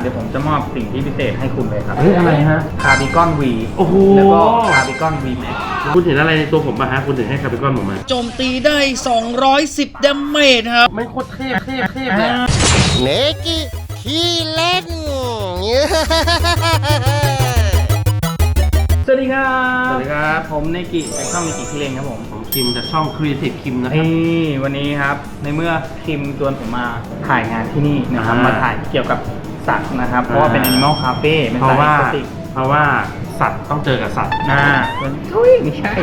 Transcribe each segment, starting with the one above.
เดี๋ยวผมจะมอบสิ่งที่พิเศษให้คุณเลยครับเฮ้ยอะไรฮะ คาร์บิคอนวีโอ้โห แล้วก็คาร์บิคอนวีแม็กคุณเห็นอะไรในตัวผมมาฮะ คุณถึงให้คาร์บิคอนผมมา โจมตีได้ 210ดาเมจครับ ไม่โคตรเทพเทพเทพเลยเนกิขี้เล่น สวัสดีครับสวัสดีครับ ผมเนกิจากช่องเนกิคิเลนครับผม ผมคิมจากช่อง Creative คิมนะครับ นี่วันนี้ครับ ในเมื่อคิมชวนผมมาถ่ายงานที่นี่นะครับ อ่าม มาถ่ายเกี่ยวกับ สัตว์นะครับ เพราะว่าเป็นอ่า Animal Cafe เป็นเพสาราะยว่าเอ็กโซติกเพราะว่าสัตว์ต้องเจอกับสัตว์ อ่าอุ้ยไม่ใช่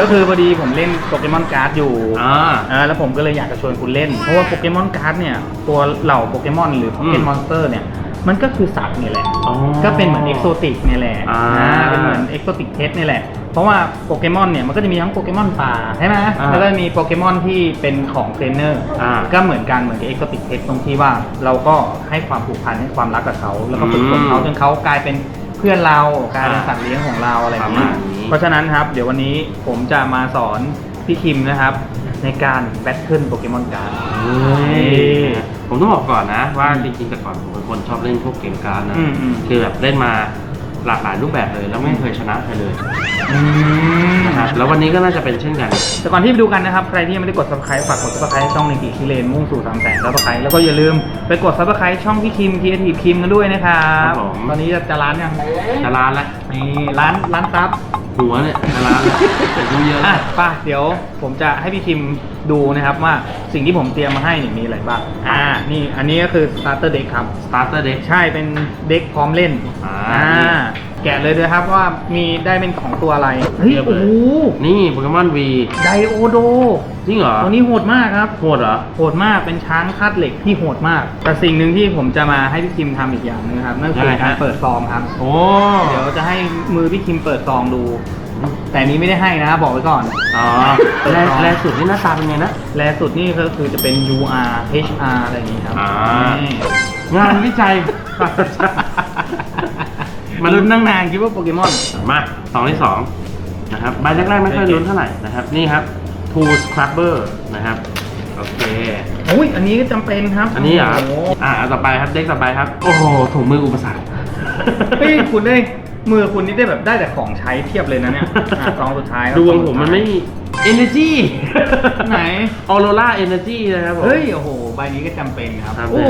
ก็คือพอดีผมเล่นโปเกมอนการ์ดอยู่ อ่า อ่าแล้วผมก็เลยอยากจะชวนคุณเล่น เพราะว่าโปเกมอนการ์ดเนี่ย ตัวเหล่าโปเกมอนหรือโปเกมอนสเตอร์เนี่ย มันก็คือสัตว์นี่แหละ อ๋อ ก็เป็นเหมือนเอกโซติกเนี่ยแหละอ่าเป็นเหมือนเอกโซติกเทสนี่แหละเพ ราะว่าโปเกมอนเนี่ยมันก็จะมีทั้งโปเกมอนป่าใช่ไหมอ่าแล้วก็มีโปเกมอนที่เป็นของเทรนเนอร์อ่าก็เหมือนกันเหมือนกับเอกโซติกเทสตรงที่ว่าเราก็ให้ความผูกพันให้ความรักกับเขาแล้วก็ฝึกฝนเขาอืมจนเขากลายเป็นเพื่อนเรากลายเป็นอ่าสัตว์เลี้ยงของเราอะไรอย่างประนี้มาณนี้ เพราะฉะนั้นครับ เดี๋ยววันนี้ผมจะมาสอนพี่คิมนะครับ ในการแบทเทิลโปเกมอนการ์ด เฮ้ยผมต้องบอกก่อนนะว่าจริงๆแต่ก่อนผมเป็นคนชอบเล่นพวกเกมการ์ดนะอืมอืมคือแบบเล่นมา หลากหลายรูปแบบเลย แล้วไม่เคยชนะใครเลยนะครับแล้ววันนี้ก็น่าจะเป็นเช่นกัน แต่ก่อนที่ไปดูกันนะครับ ใครที่ยังไม่ได้กด subscribe ฝากกด subscribe ให้ช่องในกีคิเลนมุ่งสู่3 0 0 0 0 subscribe แล้วก็อย่าลืมไปกด subscribe ช่องพี่คิม Creative คิมกันด้วยนะครับครับผม ตอนนี้จะจะร้านยังจะร้านละนี่ร้านร้านซับ หัวเนี่ยจะร้านละแต่ดูเยอะอะไป่ะเดี๋ยวผมจะให้พี่คิมดูนะครับว่าสิ่งที่ผมเตรียมมาให้เนี่ยมีอะไรบ้างอ่านี่อันนี้ก็คือ starter deck ครับ สตาร์เตอร์เด็ก ใช่เป็นเด็กพร้อมเล่นอ่า แกะเลยด้วยครับว่ามีได้เป็นของตัวอะไรเฮ้ยเรียบโอ้เลยโหนี่โปเกมอนวีไดโอโดจริงเหรอตัวนี้โหดมากครับโหดเหรอโหดมากเป็นช้างคาดเหล็กที่โหดมาก แต่สิ่งหนึ่งที่ผมจะมาให้พี่คิมทำอีกอย่างหนึงครับนั่นคือยังไงการฮะเปิดซองครับ โอ้เดี๋ยวจะให้มือพี่คิมเปิดซองดู แต่อันนี้ไม่ได้ให้นะครับบอกไว้ก่อนอ๋อแรกแรกสุดนี่หน้าตาเป็นไงนะแลสุดนี่ก็คือจะเป็น UR HR อะไรอย่างนี้ครับอ่านี่งานวิจัย มันลุ้นตั้งนานคิดว่าโปเกมอน มาสองที่สองนะครับใบแรกๆไม่ค่อยลุ้นเท่าไหร่นะครับ นี่ครับ Tool Scrubber นะครับ โอเค อุ้ยอันนี้ก็จำเป็นครับอันนี้เหรอ โโหอ่าต่อไปครับ เด็กต่อไปครับ โอ้โหถุงมืออุปสรรค เฮ้ยคุณได้มือคุณนี่ได้แบบได้แต่ของใช้เทียบเลยนะเนี่ยอะซองสุดท้ายครับดวงซอผมสุดท้ายมันไม่ Energy ไหน Aurora Energy นะครับผม เฮ้ย โอ้โห ใบนี้ก็จำเป็นครับ ครับ โอ้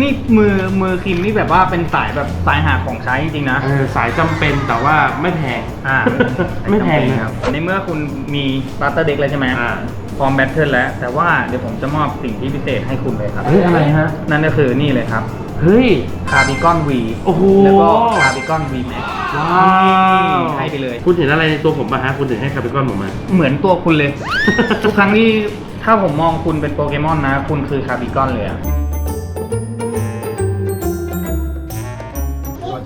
นี่มือมือคิมนี่แบบว่าเป็นสายแบบสายหาของใช้จริงๆนะ เออสายจำเป็นแต่ว่าไม่แพง อ่าไม่แพงจำเป็นะนครับ ในเมื่อคุณมีบัตเตอร์เด็กแล้วใช่ไหมอ่า พร้อมแบทเทิลแล้ว แต่ว่าเดี๋ยวผมจะมอบสิ่งที่พิเศษให้คุณเลยครับ เฮ้ย อะไรฮะ นั่นก็คือนี่เลยครับ เฮ้ย คาร์บิคอนวีโอ้โห แล้วก็คาร์บิคอนวีแม็กว้าวให้ไปเลย คุณเห็นอะไรในตัวผมมาฮะ คุณถึงให้คาร์บิคอนผมมา เหมือนตัวคุณเลย ทุกครั้งที่ถ้าผมมองคุณเป็นโปเกมอนนะ คุณคือคาร์บิคอนเลยอะ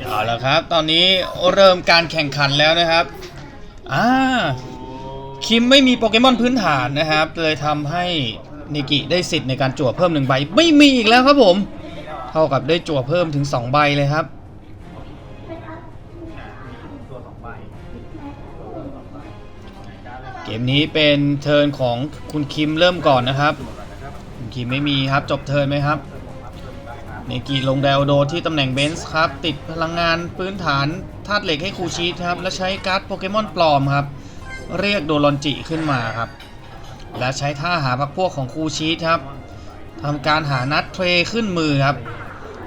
เอาละครับ ตอนนี้เริ่มการแข่งขันแล้วนะครับอ่าคิมไม่มีโปเกมอนพื้นฐานนะครับ เลยทำให้นิกิได้สิทธิ์ในการจั่วเพิ่มหนึ่งใบ ไม่มีอีกแล้วครับผม เท่ากับได้จั่วเพิ่มถึง 2 ใบเลยครับ เกมนี้เป็นเทิร์นของคุณคิมเริ่มก่อนนะครับคุณคิมไม่มีครับจบเทิร์นไหมครับเนกิลงไดโอโดที่ตำแหน่งเบนส์ครับ ติดพลังงานพื้นฐานธาตุเหล็กให้คูชีตครับ และใช้การ์ดโปเกมอนปลอมครับ เรียกโดรอนจิขึ้นมาครับ และใช้ท่าหาพักพวกของคูชีตครับทำการหานัดเทรขึ้นมือครับ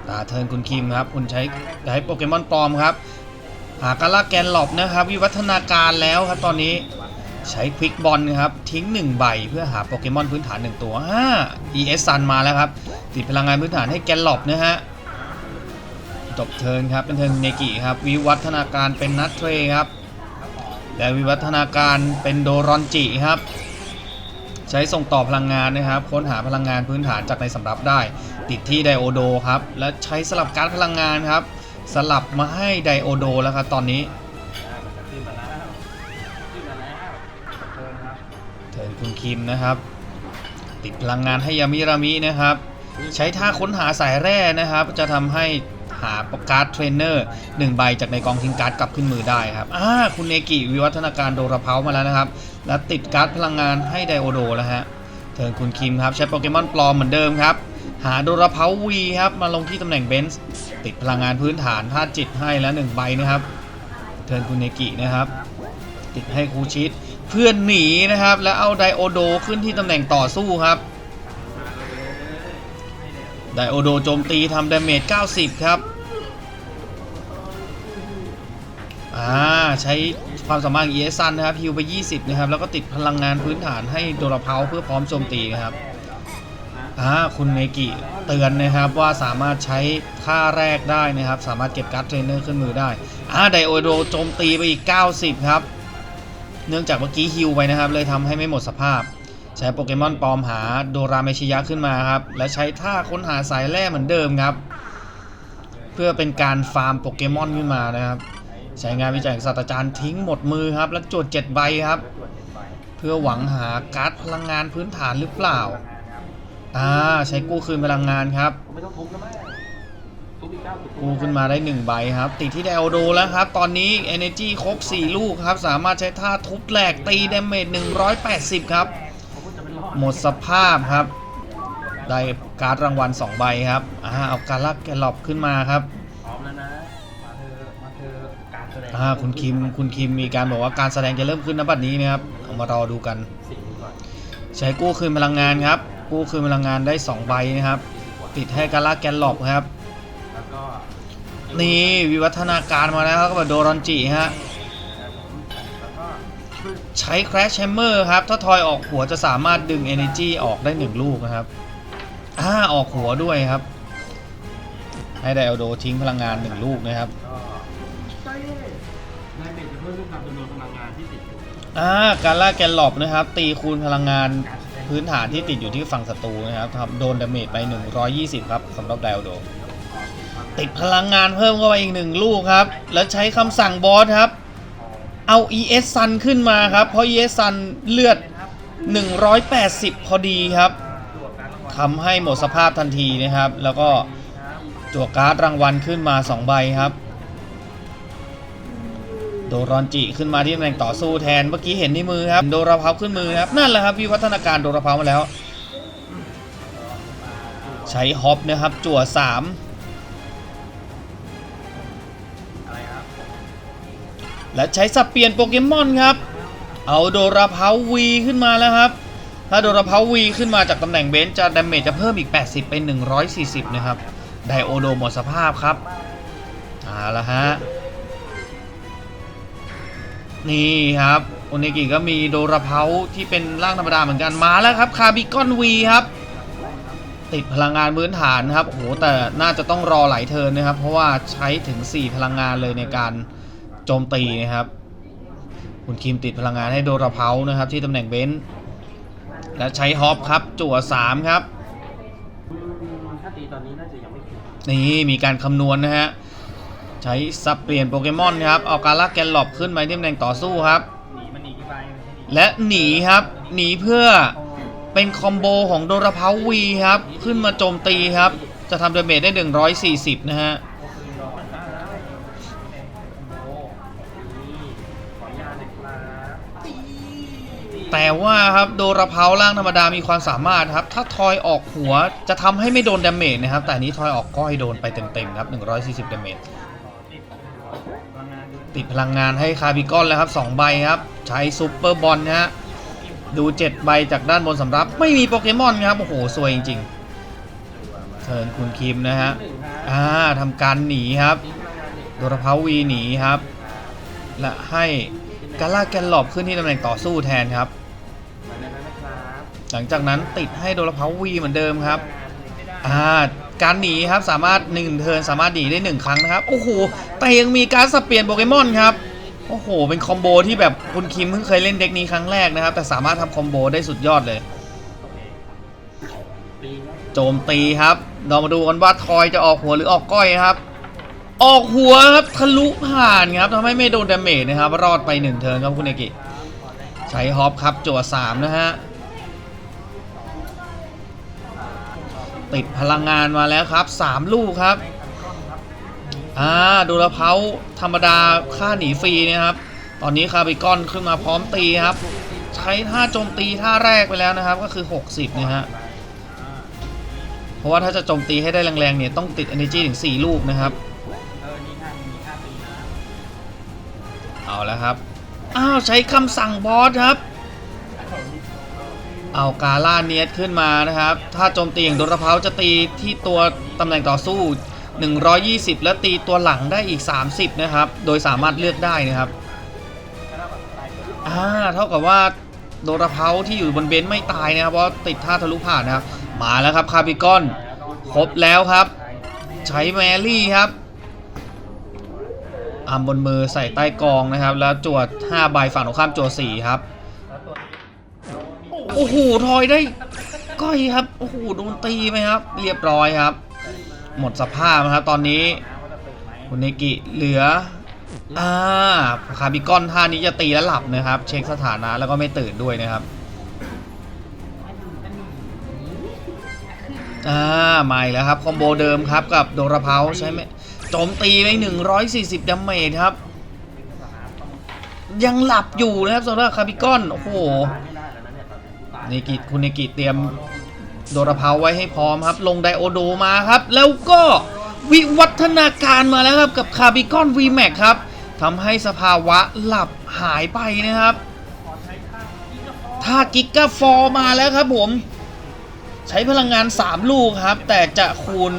ตาเทิร์นคุณคิมครับ คุณใช้ใช้โปเกมอนปลอมครับ หากาลาแกนหลบนะครับ วิวัฒนาการแล้วครับตอนนี้ใช้ควิกบอลครับ ทิ้ง 1 ใบเพื่อหาโปเกมอนพื้นฐาน 1 ตัวอ่า ES Sun มาแล้วครับ ติดพลังงานพื้นฐานให้แกนหลบนะฮะจบเทิร์นครับ เป็นเทิร์นเนกิครับ วิวัฒนาการเป็นนัทเทรครับ และวิวัฒนาการเป็นโดรอนจิครับ ใช้ส่งต่อพลังงานนะครับ ค้นหาพลังงานพื้นฐานจากในสำรับได้ ติดที่ไดโอโดครับ และใช้สลับการดพลังงานครับ สลับมาให้ไดโอโดแล้วครับตอนนี้เทิร์นคุณคิมนะครับ ติดพลังงานให้ยามิรามินะครับ ใช้ท่าค้นหาสายแร่นะครับ จะทำให้หาการ์ดเทรนเนอร์หนึ่งใบจากในกองทิ้งการ์ดกลับขึ้นมือได้ครับอ่าคุณเนกิวิวัฒนาการโดราเพามาแล้วนะครับ และติดการ์ดพลังงานให้ไดโอโดแล้วฮะเทิร์นคุณคิมครับ ใช้โปเกมอนปลอมเหมือนเดิมครับ หาโดราเพาวีครับ มาลงที่ตำแหน่งเบนซ์ติดพลังงานพื้นฐานธาตุจิตให้แล้วหนึ่งใบนะครับ เทิร์นคุณเนกินะครับ ติดให้คูชิดเพื่อนหนีนะครับ แล้วเอาไดโอโดขึ้นที่ตำแหน่งต่อสู้ครับไดโอโดโจมตีทำดาเมจ 90 ครับ อ่า ใช้ความสามารถขอเอซันนะครับฮิวไป 20 นะครับ แล้วก็ติดพลังงานพื้นฐานให้โดราเพาเพื่อพร้อมโจมตีนะครับ อ่าคุณเนกิเตือนนะครับว่าสามารถใช้ท่าแรกได้นะครับ สามารถเก็บการ์ดเทรนเนอร์ขึ้นมือได้อ่าไดโอโดโจมตีไปอีก 90 ครับ เนื่องจากเมื่อกี้ฮิวไปนะครับ เลยทำให้ไม่หมดสภาพ ใช้โปเกมอนปลอมหาโดราเมชิยะขึ้นมาครับ และใช้ท่าค้นหาสายแร่เหมือนเดิมครับ เพื่อเป็นการฟาร์มโปเกมอนขึ้นมานะครับใช้งานวิจัยศาสตราจารย์ทิ้งหมดมือครับ แล้วจด7ใบครับ เพื่อหวังหาการ์ดพลังงานพื้นฐานหรือเปล่า อ่าใช้กู้คืนพลังงานครับกู้ขึ้นมาได้1ใบครับ ติดที่ไดโอโดแล้วครับ ตอนนี้ Energy ครบ 4 ลูกครับ สามารถใช้ท่าทุบแหลกตีดาเมจ180 ครับ หมดสภาพครับ ได้การ์ดรางวัล 2 ใบครับอ่าเอาการลักแกลลอบขึ้นมาครับพร้อมแล้วนะมาเธอมาเธอการแสดงอ่าคุณคิมคุณคิมมีการบอกว่าการแสดงจะเริ่มขึ้นณบัดนี้นะครับเอามารอดูกันสิ่งนี้ก่อนใช้กู้คืนพลังงานครับ กู้คืนพลังงานได้ 2 ใบนะครับ ติดให้การลักแกลลอบครับ นี่วิวัฒนาการมาแล้วครับกับโดรอนจิฮะแล้วก็ใช้ Crash Hammer ครับ ถ้าทอยออกหัวจะสามารถดึง Energy ออกได้ 1 ลูกนะครับอ่าออกหัวด้วยครับ ให้ไดโอโดทิ้งพลังงาน 1 ลูกนะครับก็นายเบสจะเพิ่มตามจำนวนพลังงานที่ติดอยู่อ่าการล่าแกนหลบนะครับ ตีคูณพลังงาน พื้นฐานที่ติดอยู่ที่ฝั่งศัตรูนะครับทำโดนดาเมจไป 120 ครับสำหรับไดโอโด ติดพลังงานเพิ่มเข้าไปอีกหนึ่งลูกครับ แล้วใช้คำสั่งบอสครับ เอา ES Sun ขึ้นมาครับ เพราะ ES Sun เลือด 180 พอดีครับทำให้หมดสภาพทันทีนะครับ แล้วก็จั่วการ์ดรางวัลขึ้นมา 2 ใบครับ โดรอนจิขึ้นมาที่ตำแหน่งต่อสู้แทนเมื่อกี้เห็นในมือครับ โดราเพาขึ้นมือครับ นั่นแหละครับวิวัฒนาการโดราเพามาแล้ว ใช้ฮอปนะครับ จั่ว3และใช้สับเปลี่ยนโปเกมอนครับ เอาโดราเพาวีขึ้นมาแล้วครับ ถ้าโดราเพาวีขึ้นมาจากตำแหน่งเบนซ์จะดาเมจจะเพิ่มอีก 80 เป็น 140 นะครับ ไดโอโดหมดสภาพครับเอาละฮะ นี่ครับโอเนกิก็มีโดราเพาที่เป็นร่างธรรมดาเหมือนกันมาแล้วครับคาบิกอนวีครับ ติดพลังงานพื้นฐานครับโอ้โหแต่น่าจะต้องรอหลายเทิร์นนะครับ เพราะว่าใช้ถึง 4 พลังงานเลยในการโจมตีนะครับ คุณคิมติดพลังงานให้โดราเพานะครับที่ตำแหน่งเบนซ์และใช้ฮอปครับ จั่ว 3 ครับถ้าตีตอนนี้น่าจะยังไม่ถึงนี่มีการคำนวณนะฮะ ใช้สับเปลี่ยนโปเกมอนครับ เอาการลักแกนหลบขึ้นไปที่ตำแหน่งต่อสู้ครับหนีมันหนีกี่ใบมันไม่หนีและหนีครับ หนีเพื่อเป็นคอมโบของโดราเพาวีครับ ขึ้นมาโจมตีครับ จะทำดาเมจได้ 140 นะฮะแต่ว่าครับโดราเพาล่างธรรมดามีความสามารถครับ ถ้าทอยออกหัวจะทำให้ไม่โดนดาเมจนะครับ แต่อันนี้ทอยออกก้อยโดนไปเต็มๆครับ 140ดาเมจ ติดพลังงานให้คาร์บิกอนแล้วครับ2ใบครับ ใช้ซูเปอร์บอลนะฮะดู 7 ใบจากด้านบนสำรับ ไม่มีโปเกมอนครับ โอ้โห สวยจริงๆเชิญคุณคิมนะฮะอ่าทำการหนีครับโดรพาวีหนีครับ และให้กาล่าแกนหลบขึ้นที่ตำแหน่งต่อสู้แทนครับ หลังจากนั้นติดให้โดรพาวีเหมือนเดิมครับอ่า การหนีครับสามารถ1เทิร์นสามารถหนีได้1ครั้งนะครับโอ้โหแต่ยังมีการสับเปลี่ยนโปเกมอนครับโอ้โห เป็นคอมโบที่แบบคุณคิมเพิ่งเคยเล่นเด็กนี้ครั้งแรกนะครับ แต่สามารถทำคอมโบได้สุดยอดเลย โจมตีครับ เรามาดูกันว่าทอยจะออกหัวหรือออกก้อยครับ ออกหัวครับทะลุผ่านครับทำให้ไม่โดนดาเมจนะครับ รอดไป1เทิร์นครับคุณเอกิ ใช้ฮอปครับจั่ว3นะฮะ ติดพลังงานมาแล้วครับ 3 ลูกครับอ่าดูลวเพาธรรมดาค่าหนีฟรีนะครับ ตอนนี้คาร์บิกอนขึ้นมาพร้อมตีครับ ใช้ท่าโจมตีท่าแรกไปแล้วนะครับ ก็คือ 60นะฮะเพราะว่าถ้าจะโจมตีให้ได้แรงๆเนี่ยต้องติด energy ถึง 4 ลูกนะครับเอาแล้วครับอ้าวใช้คำสั่งบอสครับ เอากาล่าเนียสขึ้นมานะครับ ถ้าโจมตีอย่างโดนระเพาจะตีที่ตัวตำแหน่งต่อสู้ 120 และตีตัวหลังได้อีก 30 นะครับ โดยสามารถเลือกได้นะครับอ่าเท่ากับว่าโดนระเพาที่อยู่บนเบนซ์ไม่ตายนะครับ เพราะติดท่าทะลุผ่านนะครับ มาแล้วครับคาบิกอน ครบแล้วครับ ใช้แมรี่ครับอามบนมือใส่ใต้กองนะครับ แล้วจวด 5 ใบฝั่งตรงข้ามจวด4ครับ โอ้โหทอยได้ก้อยครับ โอ้โหโดนตีไหมครับ เรียบร้อยครับ หมดสภาพนะครับตอนนี้คุณเนกิเหลืออ่าคาร์บิกอนท่านี้จะตีแล้วหลับนะครับ เช็คสถานะแล้วก็ไม่ตื่นด้วยนะครับอ่ามาแล้วครับคอมโบเดิมครับกับโดราเพาใช่ไหมโจมตีไป 140ดาเมจครับ ยังหลับอยู่นะครับสำหรับคาร์บิกอน โอ้โห เนกิคุณเนกิเตรียมโดราเพาไว้ให้พร้อมครับ ลงไดโอโดมาครับ แล้วก็วิวัฒนาการมาแล้วครับ กับคาร์บิกอน VMAX ครับทำให้สภาวะหลับหายไปนะครับถ้ากิกาฟอร์มาแล้วครับผม ใช้พลังงาน 3 ลูกครับ แต่จะคูณ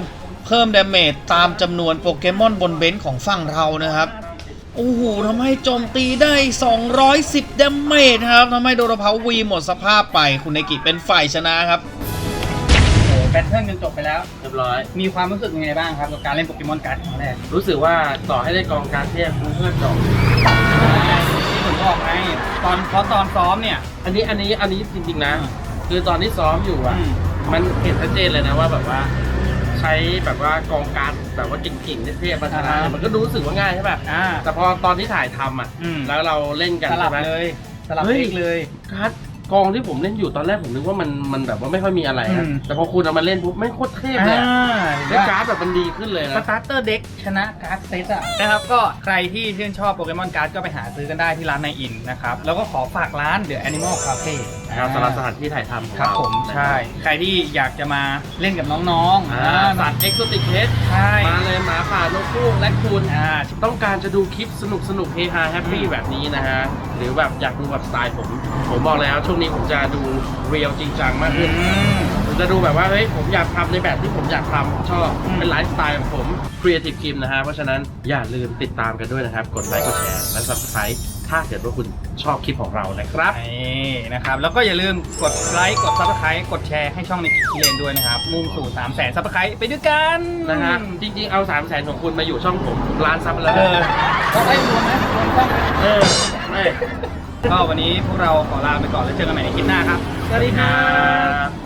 เพิ่มดาเมจตามจำนวนโปเกมอนบนเบนซ์ของฝั่งเรานะครับ โอ้โหทำให้โจมตีได้ 210ดาเมจครับทำให้โดโรพาวีหมดสภาพไป คุณเนกิเป็นฝ่ายชนะครับ โอ้โหแบทเทิลกันจบไปแล้ว เรียบร้อย มีความรู้สึกยังไงบ้างครับกับการเล่นโปเกมอนการ์ดครั้งแรกรู้สึกว่าต่อให้ได้กองการเทพกูเพื่อนจบที่ผมบอกไงตอนเพราะตอนซ้อมเนี่ย อันนี้อันนี้อันนี้จริงๆนะ คือตอนที่ซ้อมอยู่อะ อืม มันเห็นชัดเจนเลยนะว่าแบบว่า ใช้แบบว่ากองการดแบบว่าเก่งๆเทพๆมาชนะเนี่ยมันก็รู้สึกว่าง่ายใช่ป่ะอ่า แต่พอตอนที่ถ่ายทำอะอืม แล้วเราเล่นกันสลับใช่ไหม เลย สลับเฮ้ย เอกเลย การ์ดกองที่ผมเล่นอยู่ตอนแรกผมนึกว่ามันมันแบบว่าไม่ค่อยมีอะไรอืนะมแต่พอคุณเอามาเล่นปุ๊บไม่งโคตรเทพเลยอ่าอะแล้วการ์ดแบบมันดีขึ้นเลยสนะ ตาร์เตอร์เด็กชนะการ์ดเซตอะนะครับก็ใครที่ชื่นชอบโปเกมอนการ์ดก็ไปหาซื้อกันได้ที่ร้านในอินนะครับ แล้วก็ขอฝากร้าน The Animal Cafe นะครับสำหรับสถานที่ถ่ายทำของครับเราผมนะครับใช่ ใครที่อยากจะมาเล่นกับน้องๆอ่าอ่าสัตว์เอ็กโซติกเฮดใช่ มาเลยหมาป่านกคูกและคุณอ่า ต้องการจะดูคลิปสนุกสนุกเฮฮาแฮปปี้อืมแบบนี้นะฮะ หรือแบบอยากดูแบบสไตล์ผม ผมบอกแล้วช่วงนี้ผมจะดูเรียลจริงจังมากขึ้นผม จะดูแบบว่าเฮ้ยผมอยากทำในแบบที่ผมอยากทำชอบอืม เป็นไลฟ์สไตล์ของผม Creative Kim นะฮะ เพราะฉะนั้นอย่าลืมติดตามกันด้วยนะครับ กดไลค์กดแชร์และ Subscribe ถ้าเกิดว่าคุณชอบคลิปของเรานะครับ นี่นะครับ แล้วก็อย่าลืมกดไลค์ กดซับสไครต์กดแชร์ให้ช่องในคิเลนด้วยนะครับ มุ่งสู่3 0 0 0 0ซับสไครต์ไปด้วยกันนะฮะจริงๆเอา3 0 0แสนของคุณมาอยู่ช่องผมล้านซับไปแล้วเอนะอต้องให้รวมนะรวมต้องเออไม่ก็วันนี้พวกเราขอลาไปก่อนแล้วเจอกันใหม่ในคลิปหน้าครับ สวัสดีครับ